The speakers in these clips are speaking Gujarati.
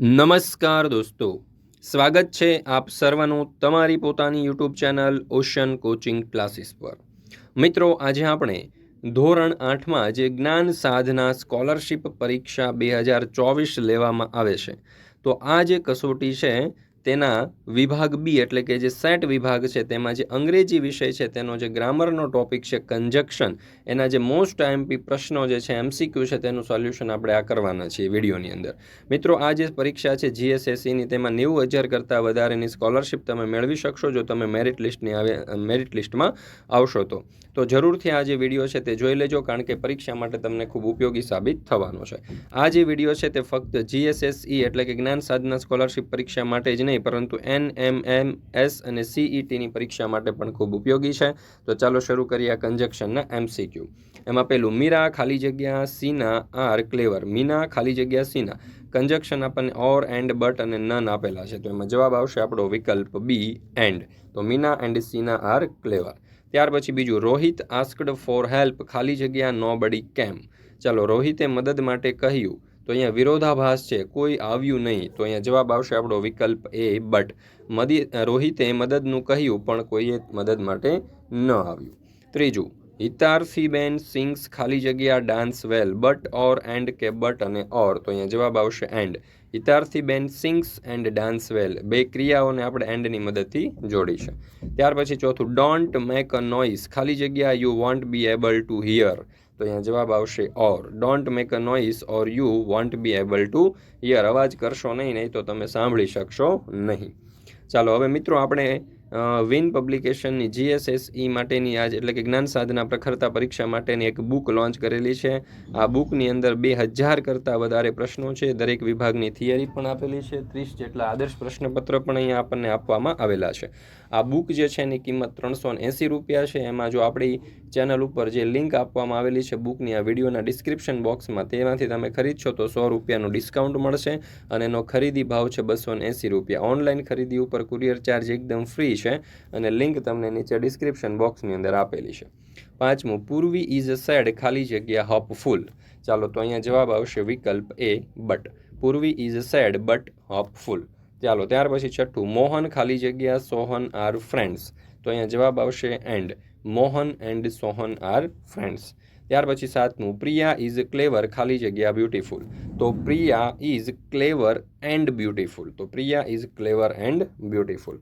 નમસ્કાર દોસ્તો. સ્વાગત છે આપ સર્વનું તમારી પોતાની YouTube channel Ocean coaching classes પર. મિત્રો, આજે આપણે ધોરણ આઠમાં જે જ્ઞાન સાધના સ્કોલરશિપ પરીક્ષા બે હજાર ચોવીસ લેવામાં આવે છે. તો આ જે કસોટી છે તેના વિભાગ બી એટલે કે જે સેટ વિભાગ છે, તેમાં જે અંગ્રેજી વિષય છે, તેનો જે ગ્રામરનો ટોપિક છે કન્જક્શન એના જે મોસ્ટ આઈએમપી પ્રશ્નો જે છે એમસીક્યુ છે, તેનું સોલ્યુશન આપણે આ કરવાના છીએ વિડીયોની અંદર. મિત્રો, આ જે પરીક્ષા છે જીએસએસસીની તેમાં નેવું હજાર કરતાં વધારેની સ્કોલરશિપ તમે મેળવી શકશો, જો તમે મેરિટ લિસ્ટની આવે મેરિટ લિસ્ટમાં આવશો તો. તો જરૂરથી આ જે વીડિયો છે, તે જોઈ લેજો, કારણ કે પરીક્ષા માટે તમને ખૂબ ઉપયોગી સાબિત થવાનો છે. આ જે વીડિયો છે, તે ફક્ત જીએસએસઈ એટલે કે જ્ઞાન સાધના સ્કોલરશિપ પરીક્ષા માટે જ નહીં નહીં, પરંતુ એન એમ એમ એસ અને સીઈટીની પરીક્ષા માટે પણ ખૂબ ઉપયોગી છે. તો ચાલો શરૂ કરીએ આ કન્જક્શનના એમસીક્યુ એમાં પેલું મીરા, ખાલી જગ્યા, સીના, આર, ક્લેવર. મીના, ખાલી જગ્યા, સીના. કન્જક્શન આપણને ઓર એન્ડ બટ અને નન આપેલા છે. તો એમાં જવાબ આવશે આપણો વિકલ્પ બી એન્ડ તો Meena and Seena, are, clever. ત્યાર પછી બીજું, રોહિત આસ્કડ ફોર હેલ્પ ખાલી જગ્યા નો બડી કેમ? ચાલો, રોહિતે મદદ માટે કહ્યું તો અહીંયા વિરોધાભાસ છે, કોઈ આવ્યું નહીં. તો અહીંયા જવાબ આવશે આપણો વિકલ્પ એ બટ મદી, રોહિતે મદદનું કહ્યું, પણ કોઈએ મદદ માટે ન આવ્યું. ત્રીજું, હિતાર્થીબેન સિંગ્સ ખાલી જગ્યા dance well but or and કે બટ અને ઓર તો અહીંયા જવાબ આવશે and Hitarthiben sings and dance well બે ક્રિયાઓને આપણે એન્ડની મદદથી જોડી છે ત્યાર પછી ચોથું ડોન્ટ મેક અ નોઇસ ખાલી જગ્યા you won't be able to hear તો અહીંયા જવાબ આવશે or. Don't make a noise or you won't be able to hear અવાજ કરશો નહીં નહીં તો તમે સાંભળી શકશો નહીં. ચાલો, હવે મિત્રો આપણે વિન પબ્લિકેશનની જીએસએસઈ માટેની આજ એટલે કે જ્ઞાન સાધના પ્રખરતા પરીક્ષા માટેની એક બુક લોન્ચ કરેલી છે. આ બુકની અંદર બે હજાર કરતાં વધારે પ્રશ્નો છે. દરેક વિભાગની થિયરી પણ આપેલી છે. ત્રીસ જેટલા આદર્શ પ્રશ્નપત્ર પણ અહીંયા આપણને આપવામાં આવેલા છે. આ બુક જે છે એની કિંમત ત્રણસો એંસી રૂપિયા છે. એમાં જો આપણી ચેનલ ઉપર જે લિંક આપવામાં આવેલી છે બુકની આ વિડીયોના ડિસ્ક્રિપ્શન બોક્સમાં તેમાંથી તમે ખરીદશો તો સો રૂપિયાનું ડિસ્કાઉન્ટ મળશે અને એનો ખરીદી ભાવ છે બસો એંસી રૂપિયા. ઓનલાઈન ખરીદી ઉપર કુરિયર ચાર્જ એકદમ ફ્રી છે અને લિંક તમને નીચે ડિસ્ક્રિપ્શન બોક્સની અંદર આપેલી છે. પાંચમું, પૂર્વી ઇઝ સેડ, ખાલી જગ્યા હોપફુલ. ચાલો તો અહીંયા જવાબ આવશે વિકલ્પ A, but. Purvi is sad, but hopeful. ચાલો, ત્યાર પછી છઠ્ઠું, મોહન, ખાલી જગ્યા, સોહન, આર ફ્રેન્ડ્સ. તો અહીંયા જવાબ આવશે and. Mohan and Sohan are friends. ત્યાર પછી સાતમું, પ્રિયા ઇઝ ક્લેવર ખાલી જગ્યા બ્યુટીફુલ તો Priya is clever and beautiful તો Priya is clever and beautiful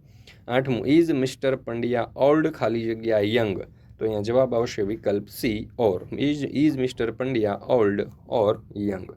આઠમું ઇઝ મિસ્ટર પંડ્યા ઓલ્ડ ખાલી જગ્યા યંગ તો અહીંયા જવાબ આવશે વિકલ્પ C or is is mister Pandya old or young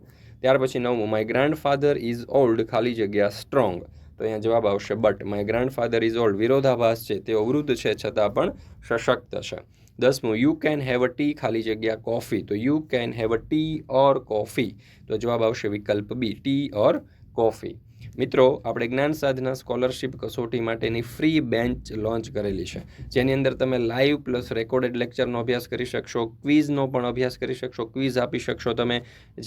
ત્યાર પછી નવમું my grandfather is old ખાલી જગ્યા સ્ટ્રોંગ તો અહીંયા જવાબ આવશે but my grandfather is old વિરોધાભાસ છે, તેઓ વૃદ્ધ છે, છતાં પણ સશક્ત છે. દસમું you can have a tea ખાલી જગ્યા કોફી તો you can have a tea or coffee તો જવાબ આવશે વિકલ્પ બી ટી ઓર કોફી મિત્રો, આપણે જ્ઞાન સાધના સ્કોલરશિપ કસોટી માટેની ફ્રી બેન્ચ લોન્ચ કરેલી છે. જેની અંદર તમે લાઈવ પ્લસ રેકોર્ડેડ લેક્ચરનો અભ્યાસ કરી શકશો, ક્વિઝનો પણ અભ્યાસ કરી શકશો, ક્વિઝ આપી શકશો તમે.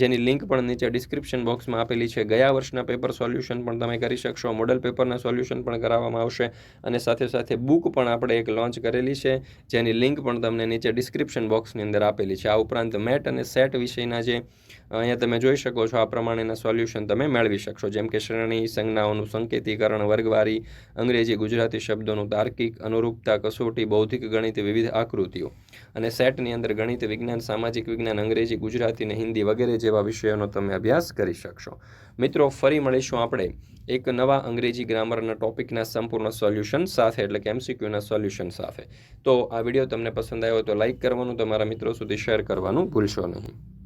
જેની લિંક પણ નીચે ડિસ્ક્રિપ્શન બોક્સમાં આપેલી છે. ગયા વર્ષના પેપર સોલ્યુશન પણ તમે કરી શકશો, મોડલ પેપરના સોલ્યુશન પણ કરાવવામાં આવશે અને સાથે સાથે બુક પણ આપણે એક લોન્ચ કરેલી છે. જેની લિંક પણ તમને નીચે ડિસ્ક્રિપ્શન બોક્સની અંદર આપેલી છે. આ ઉપરાંત મેટ અને સેટ વિષયના જે, અહીંયા તમે જોઈ શકો છો, આ પ્રમાણેના સોલ્યુશન તમે મેળવી શકશો. જેમ કે શ્રેણી સંજ્ઞાઓનું સંકેતીકરણ, વર્ગવારી, અંગ્રેજી ગુજરાતી શબ્દોનું તાર્કિક, અનુરૂપતા, કસોટી, બૌદ્ધિક, ગણિત, વિવિધ આકૃતિઓ. અને સેટની અંદર ગણિત, વિજ્ઞાન, સામાજિક વિજ્ઞાન, અંગ્રેજી, ગુજરાતી અને હિન્દી વગેરે જેવા વિષયોનો તમે અભ્યાસ કરી શકશો. મિત્રો, ફરી મળીશું આપણે એક નવા અંગ્રેજી ગ્રામરના ટોપિકના સંપૂર્ણ સોલ્યુશન સાથે, એટલે કે એમસીક્યુના સોલ્યુશન સાથે. તો આ વીડિયો તમને પસંદ આવ્યો તો લાઇક કરવાનું, તમારા મિત્રો સુધી શેર કરવાનું ભૂલશો નહીં.